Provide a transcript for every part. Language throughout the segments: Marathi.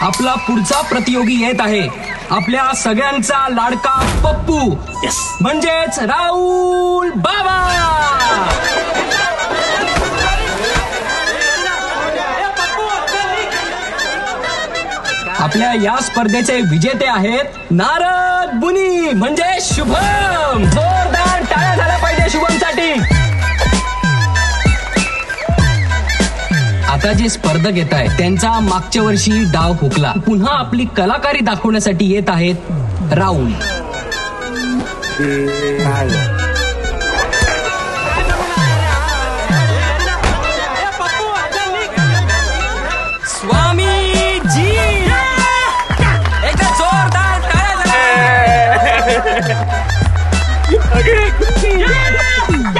आपला पुढचा प्रतियोगी येत आहे. आपल्या सगळ्यांचा लाडका पप्पू. म्हणजेच राहुल बाबा. आपल्या या स्पर्धेचे विजेते आहेत नारद बुनी म्हणजे शुभम. आता जे स्पर्धक येत आहेत त्यांचा मागच्या वर्षी डाव हुकला पुन्हा आपली कलाकारी दाखवण्यासाठी येत आहेत राहुल. स्वामी जी एकदा जोरदार टाळ्या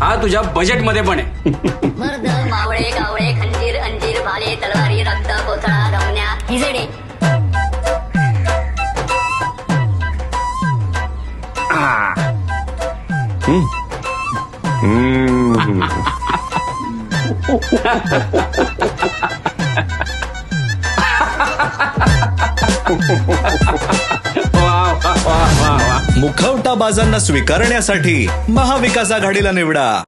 हा तुझ्या बजेटमध्ये पण आहे. मर्द मावळे कावळे खंजीर अंजीर भाले तलवारी रक्त कोथळा रमण्या हिजडे. मुखवटा बाजांना स्वीकारण्यासाठी महाविकास आघाडीला निवडा.